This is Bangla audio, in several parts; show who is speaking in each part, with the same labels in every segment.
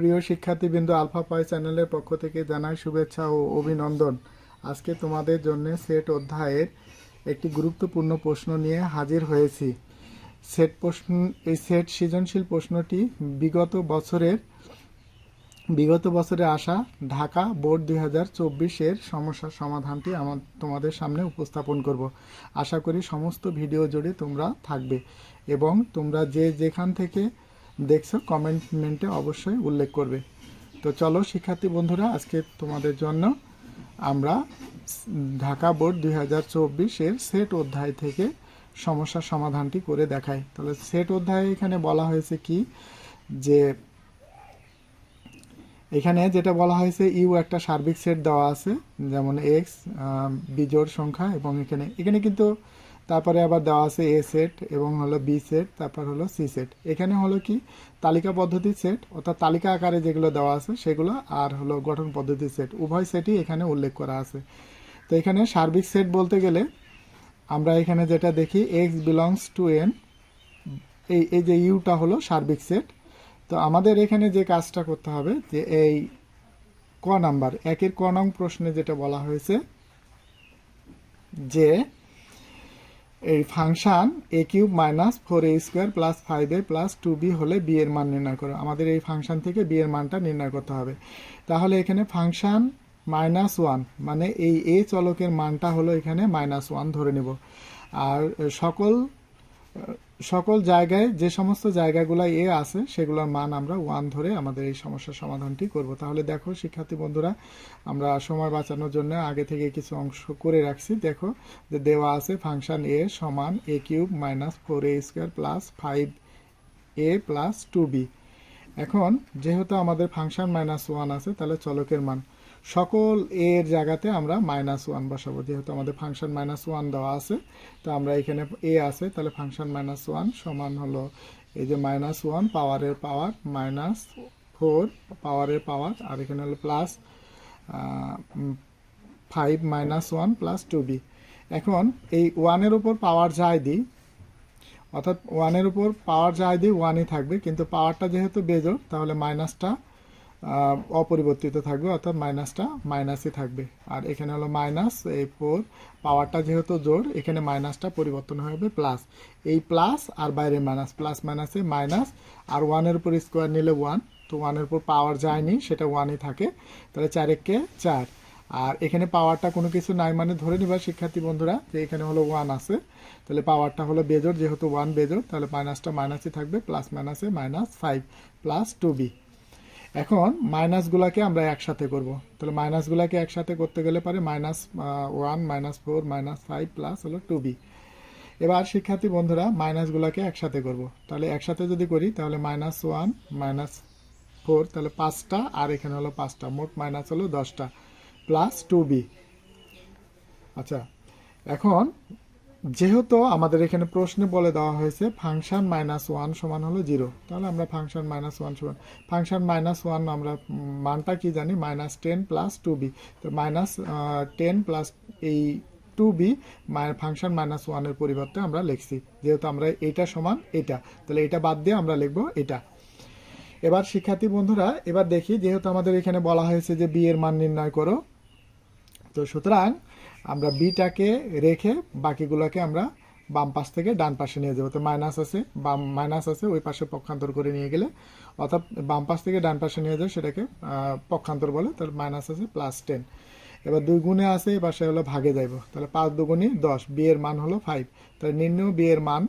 Speaker 1: প্রিয় শিক্ষার্থীবৃন্দ, আলফা পাই চ্যানেলের পক্ষ থেকে জানাই শুভেচ্ছা ও অভিনন্দন। আজকে তোমাদের জন্য সেট অধ্যায়ের একটি গুরুত্বপূর্ণ প্রশ্ন নিয়ে হাজির হয়েছি। সেট প্রশ্ন, এই সেট সৃজনশীল প্রশ্নটি বিগত বছরের, বিগত বছরে আসা ঢাকা বোর্ড দুই হাজার চব্বিশের সমস্যার সমাধানটি আমার, তোমাদের সামনে উপস্থাপন করব। আশা করি সমস্ত ভিডিও জুড়ে তোমরা থাকবে এবং তোমরা যে যেখান থেকে দেখছ কমেন্টমেন্টে অবশ্যই উল্লেখ করবে। তো চলো, শিক্ষার্থী বন্ধুরা, আজকে তোমাদের জন্য আমরা ঢাকা বোর্ড দুই হাজার চব্বিশের সেট অধ্যায় থেকে সমস্যার সমাধানটি করে দেখাই। তাহলে সেট অধ্যায়ে এখানে বলা হয়েছে কি? যে এখানে যেটা বলা হয়েছে, ইউ একটা সার্বিক সেট দেওয়া আছে, যেমন এক্স বিজোড় সংখ্যা এবং এখানে এখানে কিন্তু তারপরে আবার দেওয়া আছে এ সেট এবং হলো বি সেট তারপর হলো সি সেট এখানে হলো কি? তালিকা পদ্ধতির সেট অর্থাৎ তালিকা আকারে যেগুলো দেওয়া আছে সেগুলো আর হলো গঠন পদ্ধতির সেট উভয় সেটই এখানে উল্লেখ করা আছে। তো এখানে সার্বিক সেট বলতে গেলে আমরা এখানে যেটা দেখি এক্স বিলংস টু এন এই এই যে ইউটা হলো সার্বিক সেট তো আমাদের এখানে যে কাজটা করতে হবে, যে এই ক নাম্বার, একের ক নং প্রশ্নে যেটা বলা হয়েছে, যে এই function a cube minus four a square plus five a plus two b হলে বি এর মান নির্ণয় করো। আমাদের এই ফাংশান থেকে বি এর মানটা নির্ণয় করতে হবে। তাহলে এখানে ফাংশান মাইনাস ওয়ান মানে এই এ চলকের মানটা হলো এখানে মাইনাস ওয়ান ধরে নেব। আর সকল সকল জায়গায়, যে সমস্ত জায়গাগুলো এ আছে, সেগুলোর মান আমরা ওয়ান ধরে আমাদের এই সমস্যার সমাধানটি করব। তাহলে দেখো, শিক্ষার্থী বন্ধুরা, আমরা সময় বাঁচানোর জন্য আগে থেকে কিছু অংশ করে রাখছি। দেখো, যে দেওয়া আছে ফাংশন এ সমান a cube minus four a square plus five a plus two b. এখন, যেহেতু আমাদের ফাংশন মাইনাস ওয়ান আছে, তাহলে চলকের মান। সকল এর জায়গাতে আমরা মাইনাস ওয়ান বসাবো, যেহেতু আমাদের ফাংশন মাইনাস ওয়ান দেওয়া আছে। তো আমরা এখানে এ আছে, তাহলে ফাংশন মাইনাস ওয়ান সমান হলো এই যে মাইনাস ওয়ান পাওয়ারের পাওয়ার মাইনাস ফোর পাওয়ারের পাওয়ার আর এখানে হলো plus five minus one plus two b এখন এই ওয়ানের উপর পাওয়ার যাই দিই, অর্থাৎ ওয়ানের উপর পাওয়ার যাই দিই ওয়ানই থাকবে, কিন্তু পাওয়ারটা যেহেতু বেজোর তাহলে মাইনাসটা অপরিবর্তিত থাকবে, অর্থাৎ মাইনাসটা মাইনাসই থাকবে। আর এখানে হলো মাইনাস, এই ফোর পাওয়ারটা যেহেতু জোর এখানে মাইনাসটা পরিবর্তন হবে প্লাস এই প্লাস আর বাইরে মাইনাস প্লাস মাইনাসে মাইনাস আর ওয়ানের উপর স্কোয়ার নিলে ওয়ান তো ওয়ানের উপর পাওয়ার যায়নি, সেটা ওয়ানই থাকে। তাহলে চারেককে চার। আর এখানে পাওয়ারটা কোনো কিছু নাই মানে ধরে নিবা, শিক্ষার্থী বন্ধুরা, যে এখানে হলো ওয়ান আছে। তাহলে পাওয়ারটা হলো বেজোর যেহেতু ওয়ান বেজোর তাহলে মাইনাসটা মাইনাসই থাকবে প্লাস মাইনাসে minus five plus two b এখন মাইনাসগুলোকে আমরা একসাথে করব। তাহলে মাইনাসগুলোকে একসাথে করতে গেলে পারে minus one minus four minus five plus হলো টু বি এবার শিক্ষার্থী বন্ধুরা মাইনাসগুলোকে একসাথে করব। তাহলে একসাথে যদি করি, তাহলে মাইনাস ওয়ান মাইনাস ফোর তাহলে পাঁচটা, আর এখানে হলো পাঁচটা। মোট মাইনাস হলো দশটা প্লাস টু বি আচ্ছা এখন যেহেতু আমাদের এখানে প্রশ্নে বলে দেওয়া হয়েছে ফাংশন মাইনাস ওয়ান সমান হলো জিরো। তাহলে আমরা ফাংশন মাইনাস ওয়ান সমান, ফাংশন মাইনাস ওয়ান আমরা মানটা কি জানি? Minus ten plus two b. তো মাইনাস টেন প্লাস এই টু বি ফাংশন মাইনাস ওয়ানের পরিবর্তে আমরা লিখছি। যেহেতু আমরা এটা সমান এটা। তাহলে এটা বাদ দিয়ে আমরা লিখব এটা। এবার শিক্ষার্থী বন্ধুরা, এবার দেখি যেহেতু আমাদের এখানে বলা হয়েছে যে বি এর মান নির্ণয় করো, তো সুতরাং আমরা বিটাকে রেখে বাকিগুলোকে আমরা বাম পাশ থেকে ডান পাশে নিয়ে যাব। তো মাইনাস আছে, বাম মাইনাস আছে, ওই পাশে পক্ষান্তর করে নিয়ে গেলে, অর্থাৎ বাম পাশ থেকে ডান পাশে নিয়ে যাবে সেটাকে পক্ষান্তর বলে তাহলে মাইনাস আছে প্লাস টেন এবার দুই গুণে আছে, এবার সে হলো ভাগে যাইব। তাহলে পাঁচ দুগুণে দশ বিয়ের মান হলো ফাইভ তাহলে নিম্ন বিয়ের মান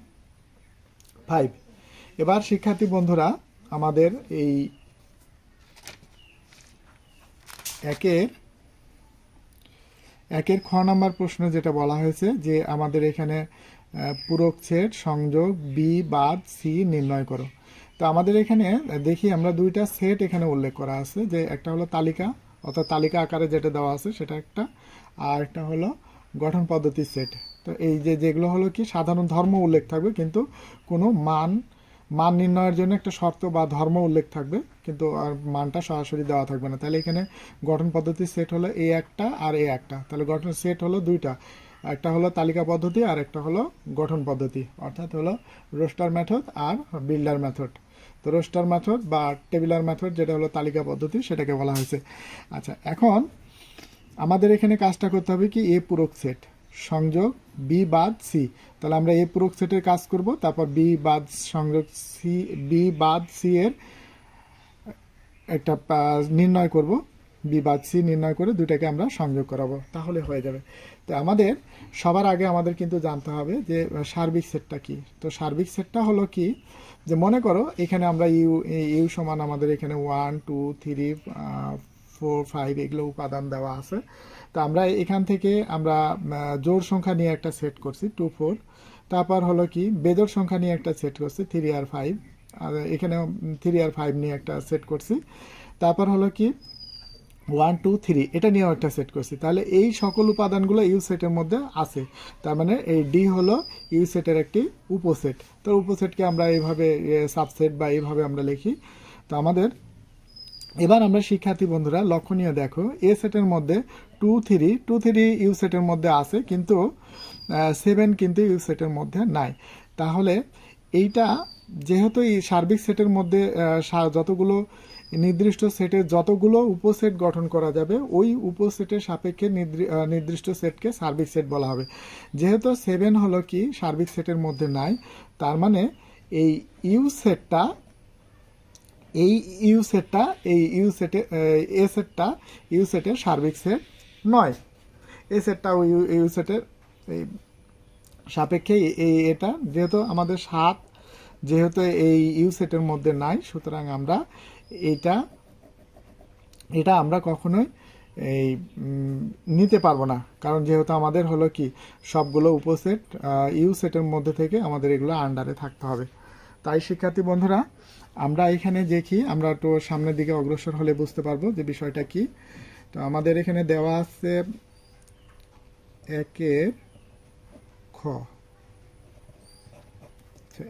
Speaker 1: ফাইভ এবার শিক্ষার্থী বন্ধুরা, আমাদের এই একের একের খ নাম্বার প্রশ্ন যেটা বলা হয়েছে যে আমাদের এখানে পূরক সেট সংযোগ বি বাদ সি নির্ণয় করো। তো আমাদের এখানে, দেখি আমরা দুইটা সেট এখানে উল্লেখ করা আছে, যে একটা হলো তালিকা, অর্থাৎ তালিকা আকারে যেটা দেওয়া আছে সেটা একটা, আর একটা হলো গঠন পদ্ধতির সেট। তো এই যে যেগুলো হলো কি, সাধারণ ধর্ম উল্লেখ থাকবে, কিন্তু কোনো মান মান নির্ণয়ের জন্য একটা শর্ত বা ধর্ম উল্লেখ থাকবে, কিন্তু আর মানটা সরাসরি দেওয়া থাকবে না। তাহলে এখানে গঠন পদ্ধতির সেট হলো এ একটা আর এ একটা। তাহলে গঠন সেট হলো দুইটা। একটা হলো তালিকা পদ্ধতি, আর একটা হলো গঠন পদ্ধতি। অর্থাৎ হলো রোস্টার মেথড আর বিল্ডার মেথড তো রোস্টার মেথড বা টেবিলার মেথড যেটা হলো তালিকা পদ্ধতি, সেটাকে বলা হয়েছে। আচ্ছা এখন আমাদের এখানে কাজটা করতে হবে কি এ পূরক সেট সংযোগ বি বাদ সি তাহলে আমরা এ পূরক সেটের কাজ করব, তারপর বি বাদ সংযোগ সি বি বাদ সি এর একটা নির্ণয় করব। বি বাদ সি নির্ণয় করে দুটাকে আমরা সংযোগ করাবো, তাহলে হয়ে যাবে। তো আমাদের, সবার আগে আমাদের কিন্তু জানতে হবে যে সার্বিক সেটটা কি? তো সার্বিক সেটটা হলো কি? যে মনে করো, এখানে আমরা ইউ ইউ সমান আমাদের এখানে one two three four five এগুলো উপাদান দেওয়া আছে। তো আমরা এখান থেকে আমরা জোড় সংখ্যা নিয়ে একটা সেট করছি টু ফোর তারপর হলো কি, বেজোড় সংখ্যা নিয়ে একটা সেট করছি থ্রি আর ফাইভ আর এখানে থ্রি আর ফাইভ নিয়ে একটা সেট করছি। তারপর হলো কি ওয়ান টু থ্রি এটা নিয়েও একটা সেট করছি। তাহলে এই সকল উপাদানগুলো ইউ সেটের মধ্যে আছে। তার মানে এই ডি হলো ইউ সেটের একটি উপসেট। তো উপসেটকে আমরা এইভাবে সাবসেট বা এইভাবে আমরা লিখি। তো আমাদের এবার আমরা শিক্ষার্থী বন্ধুরা, লক্ষণীয় দেখো এ সেটের মধ্যে two three two three U সেটের মধ্যে আছে, কিন্তু সেভেন কিন্তু ইউ সেটের মধ্যে নাই। তাহলে এইটা যেহেতু এই সার্বিক সেটের মধ্যে যতগুলো নির্দিষ্ট সেটের যতগুলো উপসেট গঠন করা যাবে, ওই উপসেটের সাপেক্ষে নির্দি- নির্দিষ্ট সেটকে সার্বিক সেট বলা হবে। যেহেতু সেভেন হলো কি, সার্বিক সেটের মধ্যে নাই, তার মানে এই ইউ সেটটা এই ইউ সেটটা, এই ইউ সেটে, এ সেটটা, ইউ সেটের সার্বিক সেট নয়। এ সেটটা ওই ইউ- ইউ সেটের এই সাপেক্ষে এই এটা। যেহেতু আমাদের সাত, যেহেতু এই ইউ সেটের মধ্যে নাই, সুতরাং আমরা এটা এটা আমরা কখনোই এই নিতে পারব না। কারণ যেহেতু আমাদের হলো কি, সবগুলো উপসেট ইউ সেটের মধ্যে থেকে আমাদের এগুলো আন্ডারে থাকতে হবে। তাই শিক্ষার্থী বন্ধুরা আমরা এখানে দেখি, আমরা একটু সামনের দিকে অগ্রসর হলে বুঝতে পারব যে বিষয়টা কি। তো আমাদের এখানে দেওয়া আছে একের খ।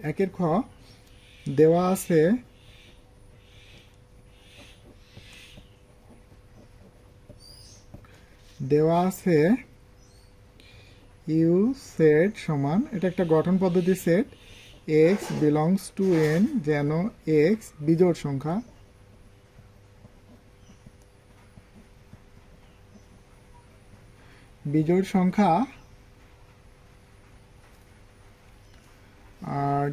Speaker 1: একের খ দেওয়া আছে দেওয়া আছে ইউ সেট সমান, এটা একটা গঠন পদ্ধতি set. X belongs to n যেন এক্স বিজোড় সংখ্যা। বিজোড় সংখ্যা। আর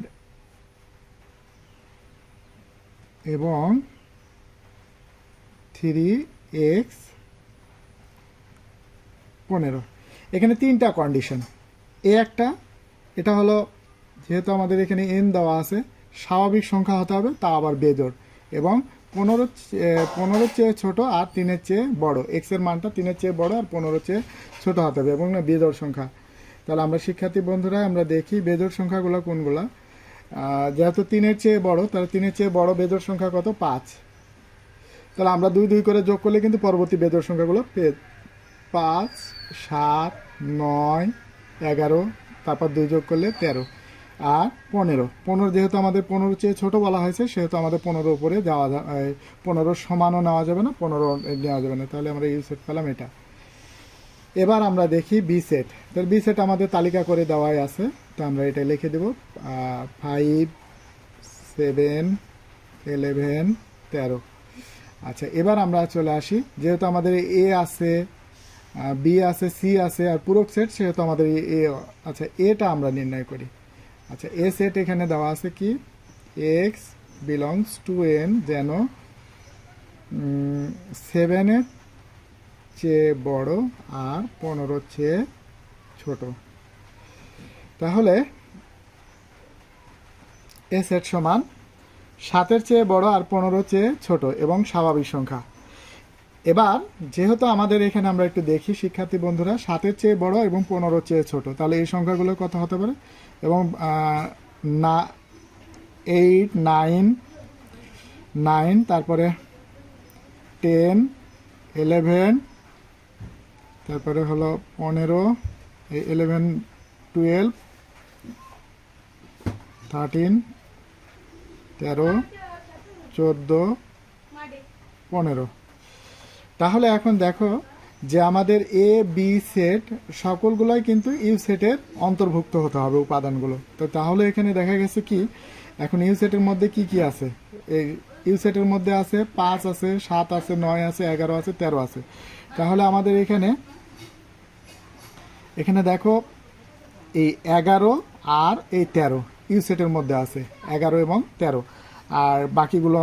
Speaker 1: এবং থ্রি এক্স পনেরো। এখানে তিনটা কন্ডিশন এ একটা, এটা হলো যেহেতু আমাদের এখানে এন দেওয়া আছে, স্বাভাবিক সংখ্যা হতে হবে, তা আবার বেজোড়। এবং পনেরো পনেরোর চেয়ে ছোট আর তিনের চেয়ে বড়। এক্সের মানটা তিনের চেয়ে বড় আর পনেরোর চেয়ে ছোট হতে হবে, এবং না বেজোড় সংখ্যা। তাহলে আমরা শিক্ষার্থী বন্ধুরা, আমরা দেখি বেজোড় সংখ্যাগুলো কোনগুলো। যেহেতু তিনের চেয়ে বড়, তাহলে তিনের চেয়ে বড় বেজোড় সংখ্যা কত? পাঁচ। তাহলে আমরা দুই দুই করে যোগ করলে কিন্তু পরবর্তী বেজোড় সংখ্যাগুলো পেয়ে পাঁচ, সাত, নয়, এগারো, তারপর দুই যোগ করলে তেরো। আর পনেরো। পনেরো যেহেতু আমাদের পনেরো চেয়ে ছোট বলা হয়েছে, সেহেতু আমাদের পনেরো উপরে যাওয়া পনেরো সমানও নেওয়া যাবে না, পনেরো নেওয়া যাবে না। তাহলে আমরা ইউ সেট পেলাম এটা। এবার আমরা দেখি বি সেট তাহলে বি সেট আমাদের তালিকা করে দেওয়াই আছে। তো আমরা এটা লিখে দেব ফাইভ সেভেন এলেভেন তেরো। আচ্ছা এবার আমরা চলে আসি। যেহেতু আমাদের এ আছে বি আছে সি আছে, আর পুরো সেট সেহেতু আমাদের এ আচ্ছা এটা আমরা নির্ণয় করি। আচ্ছা এ সেট এখানে দেওয়া আছে কি? এক্স বিলংস টু এন যেন সেভেনের চেয়ে বড় আর পনেরোর চেয়ে ছোট। তাহলে, এ সেট সমান সাতের চেয়ে বড় আর পনেরোর চেয়ে ছোট এবং স্বাভাবিক সংখ্যা। এবার, যেহেতু আমাদের এখানে আমরা একটু দেখি, শিক্ষার্থী বন্ধুরা, সাতের চেয়ে বড় এবং পনেরোর চেয়ে ছোট, তাহলে এই সংখ্যাগুলো কত হতে পারে? এবং না এইট নাইন নাইন তারপরে টেন এলেভেন তারপরে হলো পনেরো এলেভেন টুয়েলভ থার্টিন তেরো, চোদ্দ, পনেরো। তাহলে এখন দেখো যে আমাদের এ বি সেট সকলগুলোই কিন্তু ইউ সেটের অন্তর্ভুক্ত হতে হবে উপাদানগুলো। তো তাহলে এখানে দেখা গেছে কি, এখন ইউ সেটের মধ্যে কি কি আছে? এই ইউ সেটের মধ্যে আছে পাঁচ আছে, সাত আছে, নয় আছে, এগারো আছে, তেরো আছে। তাহলে আমাদের এখানে এখানে দেখো এই এগারো আর এই তেরো ইউ সেটের মধ্যে আছে, এগারো এবং তেরো। আর বাকিগুলো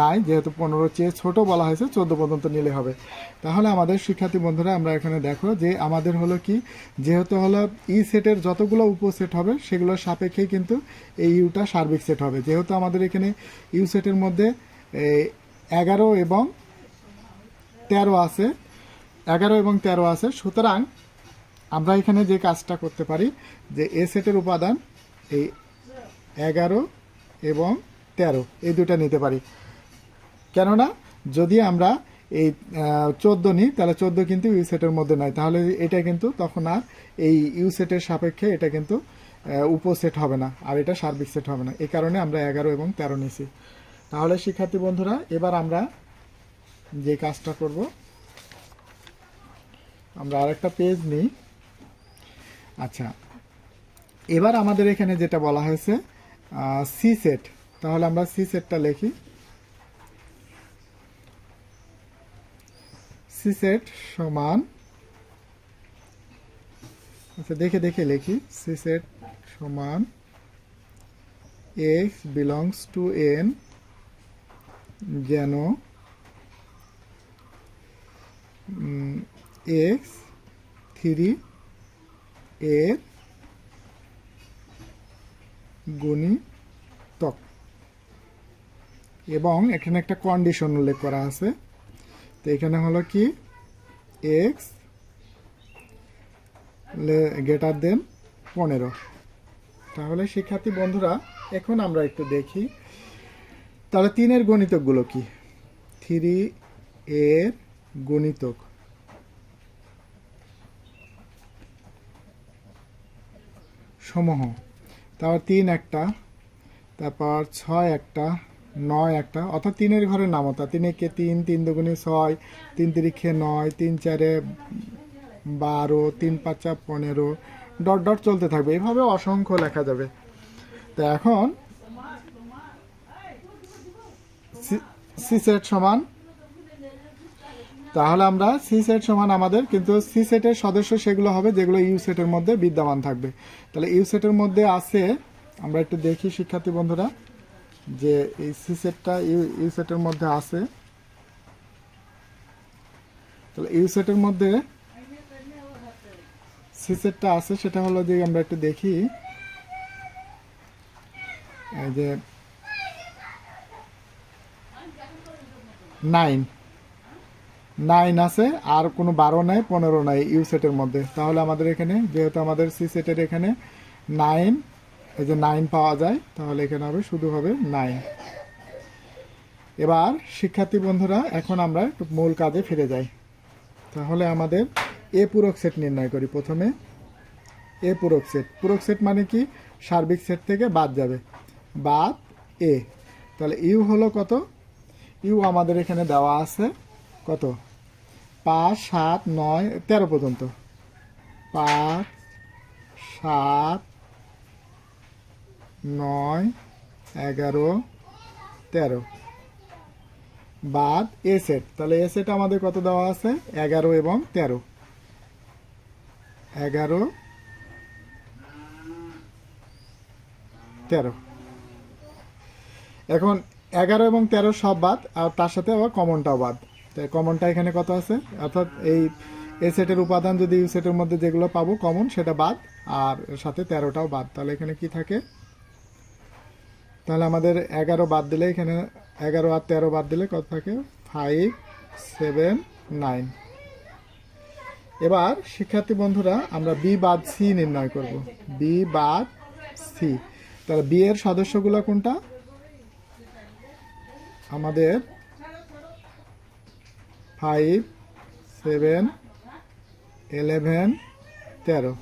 Speaker 1: নাই, যেহেতু পনেরো চেয়ে ছোট বলা হয়েছে, চোদ্দ পর্যন্ত নিলে হবে। তাহলে আমাদের শিক্ষার্থী বন্ধুরা, আমরা এখানে দেখো যে আমাদের হলো কি, যেহেতু হলো ই সেটের যতগুলো উপসেট হবে, সেগুলোর সাপেক্ষেই কিন্তু এই ইউটা সার্বিক সেট হবে। যেহেতু আমাদের এখানে ইউ সেটের মধ্যে এগারো এবং তেরো আছে, এগারো এবং তেরো আছে, সুতরাং আমরা এখানে যে কাজটা করতে পারি, যে এ সেটের উপাদান এই এগারো এবং তেরো, এই দুটা নিতে পারি। কেননা, যদি আমরা এই চোদ্দ নিই, তাহলে চোদ্দ কিন্তু ইউ সেটের মধ্যে নয় তাহলে এটা কিন্তু তখন আর এই ইউ সেটের সাপেক্ষে এটা কিন্তু উপসেট হবে না, আর এটা সার্বিক সেট হবে না। এই কারণে আমরা এগারো এবং তেরো নিছি তাহলে শিক্ষার্থী বন্ধুরা, এবার আমরা যে কাজটা করব, আমরা আরেকটা পেজ নিই। আচ্ছা এবার আমাদের এখানে যেটা বলা হয়েছে সি সেট তাহলে আমরা সি সেটটা লিখি। সি সেট সমান আচ্ছা দেখে দেখে লিখি। সি সেট সমান এক্স বিলংস টু এন যেন এক্স থ্রি এর গুণিতক এবং এখানে একটা কন্ডিশন উল্লেখ করা আছে। তো এখানে হলো কি? এক্স গ্রেটার দেন পনেরো। তাহলে শিক্ষার্থী বন্ধুরা, এখন আমরা একটু দেখি। তাহলে তিনের গণিতকগুলো কি? থ্রি এর গণিতক। সমূহ। তারপর তিন একটা, তারপর ছয় একটা নয় একটা, অর্থাৎ তিনের ঘরের নামতা তিন একে তিন তিন দুগুণে ছয়, তিন তিরিখে নয়, তিন চারে বারো, তিন পাঁচা পনেরো, ডট ডট চলতে থাকবে। এভাবে অসংখ্য লেখা যাবে। তো এখন সি সেট সমান। তাহলে আমরা সি সেট সমান আমাদের, কিন্তু সি সেটের সদস্য সেগুলো হবে যেগুলো ইউ সেটের মধ্যে বিদ্যমান থাকবে। তাহলে ইউ সেটের মধ্যে আছে, আমরা একটু দেখি শিক্ষার্থী বন্ধুরা। যে এই সি সেটটা, ইউ সেটের মধ্যে আছে। তাহলে ইউ সেটের মধ্যে সি সেটটা আছে, সেটা হলো যে আমরা একটু দেখি। এই যে নাইন। নাইন আছে, আর কোনো বারো নাই, পনেরো নাই ইউ সেটের মধ্যে। তাহলে আমাদের এখানে, যেহেতু আমাদের সি সেটের এখানে নাইন এই যে নাইন পাওয়া যায়, তাহলে এখানে হবে, শুধু হবে নাইন এবার, শিক্ষার্থী বন্ধুরা, এখন আমরা একটু মূল কাজে ফিরে যাই। তাহলে আমাদের এ পূরক সেট নির্ণয় করি প্রথমে। এ পূরক সেট। পূরক সেট মানে কি? সার্বিক সেট থেকে বাদ যাবে। বাদ এ তাহলে ইউ হলো কত? ইউ আমাদের এখানে দেওয়া আছে কত? পাঁচ, সাত, নয়, তেরো পর্যন্ত। পাঁচ, সাত নয়, এগারো, তেরো। বাদ এ সেট তাহলে এ সেট আমাদের কত দেওয়া আছে? এগারো এবং তেরো। এগারো, তেরো। এখন এগারো এবং তেরো সব বাদ, আর তার সাথে আবার কমনটাও বাদ। তাই কমনটা এখানে কত আছে? অর্থাৎ এই এ সেটের উপাদান যদি ইউ সেটের মধ্যে যেগুলো পাবো কমন সেটা বাদ, আর সাথে তেরোটাও বাদ। তাহলে এখানে কি থাকে? তাহলে আমাদের এগারো বাদ দিলে এখানে এগারো আর তেরো বাদ দিলে কত থাকে? ফাইভ সেভেন নাইন এবার শিক্ষার্থী বন্ধুরা, আমরা বি বাদ সি নির্ণয় করব। বি বাদ সি তাহলে বি এর সদস্যগুলো কোনটা? আমাদের ফাইভ সেভেন এলেভেন তেরো।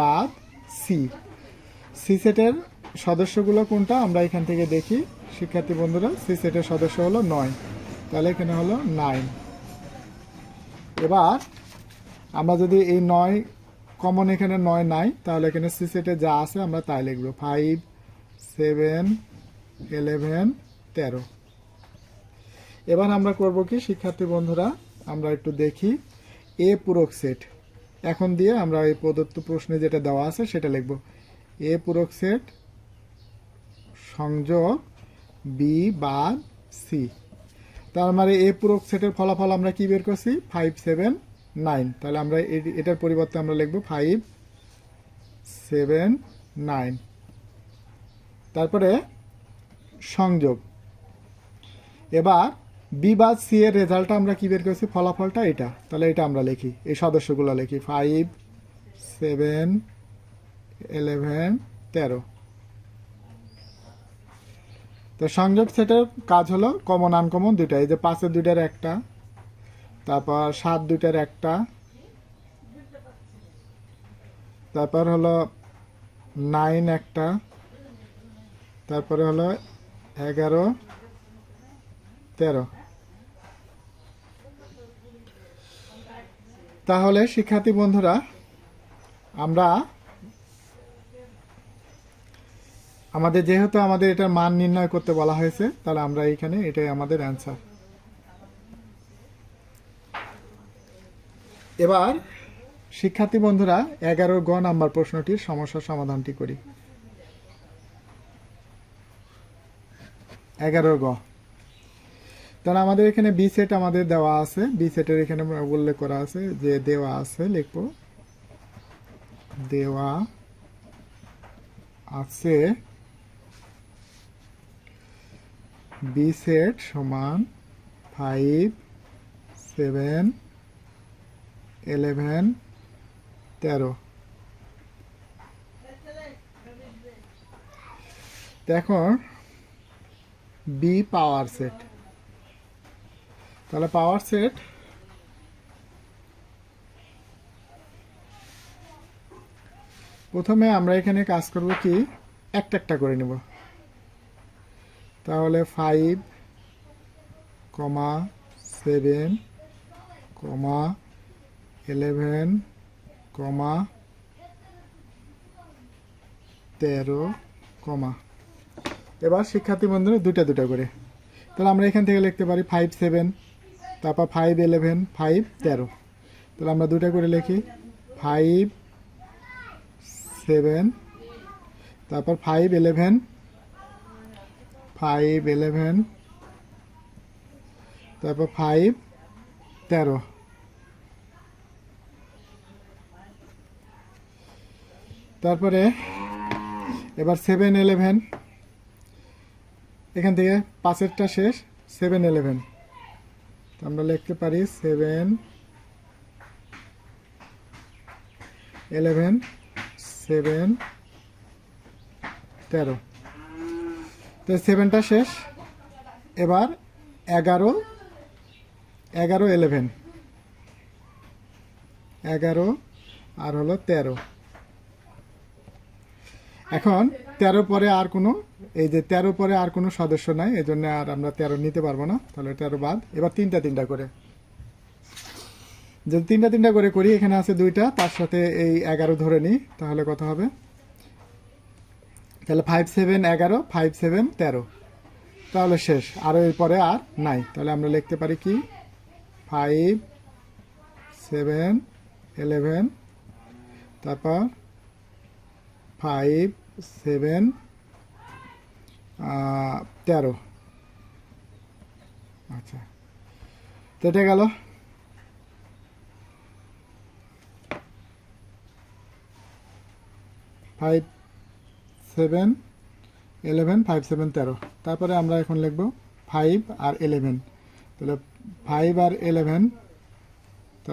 Speaker 1: বাদ সি সি সেটের সদস্যগুলো কোনটা? আমরা এখান থেকে দেখি। শিক্ষার্থী বন্ধুরা, সি সেটের সদস্য হলো নয়। তাহলে এখানে হলো নাইন। এবার আমরা যদি এই নয়, কমন এখানে নয় নাই, তাহলে এখানে সি সেটে যা আছে আমরা তাই লিখব। ফাইভ সেভেন এলেভেন তেরো। এবার আমরা করব কি? শিক্ষার্থী বন্ধুরা, আমরা একটু দেখি। এ পূরক সেট। এখন দিয়ে আমরা এই প্রদত্ত প্রশ্নে যেটা দেওয়া আছে সেটা লিখব। এ পূরক সেট সংযোগ বি বাদ সি তার মানে এ পূরক সেটের ফলাফল আমরা কি বের করছি? ফাইভ সেভেন নাইন তাহলে আমরা এটার পরিবর্তে আমরা লিখব ফাইভ সেভেন নাইন তারপরে সংযোগ। এবার বি বাদ সি এর রেজাল্টটা আমরা কি বের করেছি? ফলাফলটা এটা। তাহলে এটা আমরা লিখি। এই সদস্যগুলো লিখি। ফাইভ সেভেন ইলেভেন তেরো। তো সংযোগ সেটের কাজ হলো কমন আনকমন দুইটা। এই যে পাঁচের দুইটার একটা, তারপর সাত দুইটার একটা, তারপর হলো নাইন একটা, তারপরে হলো এগারো, তেরো। তাহলে শিক্ষার্থী বন্ধুরা, আমরা আমাদের যেহেতু আমাদের এটার মান নির্ণয় করতে বলা হয়েছে, তাহলে আমরা এইখানে এটাই আমাদের অ্যান্সার এবার, শিক্ষার্থী বন্ধুরা, এগারো গ নাম্বার প্রশ্নটির সমস্যার সমাধানটি করি। এগারো গ। তাহলে আমাদের এখানে বি সেট আমাদের দেওয়া আছে। বি সেটের এখানে উল্লেখ করা আছে যে দেওয়া আছে, লিখব। দেওয়া আছে বি সেট সমান ফাইভ, সেভেন এলেভেন তেরো। দেখো, বি পাওয়ার সেট। তাহলে পাওয়ার সেট প্রথমে আমরা এখানে কাজ করব কি? একটা একটা করে নেব। তাহলে five comma seven comma eleven comma তেরো কমা এবার শিক্ষার্থী বন্ধুরা দুটা দুটা করে। তাহলে আমরা এখান থেকে লিখতে পারি ফাইভ সেভেন তারপর ফাইভ ইলেভেন ফাইভ তেরো। তাহলে আমরা দুটা করে লিখি। ফাইভ সেভেন তারপর ফাইভ ইলেভেন ফাইভ ইলেভেন তারপর ফাইভ তেরো। তারপরে এবার সেভেন ইলেভেন এখান থেকে পাঁচেরটা শেষ সেভেন ইলেভেন আমরা লিখতে পারি সেভেন ইলেভেন সেভেন তেরো। তো সেভেনটা শেষ। এবার এগারো এগারো এলেভেন এগারো আর হলো তেরো। এখন তেরো পরে আর কোনো, এই যে তেরো পরে আর কোনো সদস্য নাই এই জন্য আর আমরা তেরো নিতে পারব না। তাহলে তেরো বাদ। এবার তিনটা তিনটা করে। যদি তিনটা তিনটা করে করি, এখানে আছে দুইটা, তার সাথে এই এগারো ধরে নিই, তাহলে কত হবে? তাহলে ফাইভ সেভেন এগারো ফাইভ সেভেন তেরো। তাহলে শেষ। আরও এরপরে আর নাই। তাহলে আমরা লিখতে পারি কি? ফাইভ সেভেন এলেভেন তারপর ফাইভ সেভেন তেরো। আচ্ছা। তো এটা গেল। Five seven eleven five seven তেরো। তারপরে আমরা এখন লিখব ফাইভ আর এলেভেন তাহলে ফাইভ আর ইলেভেন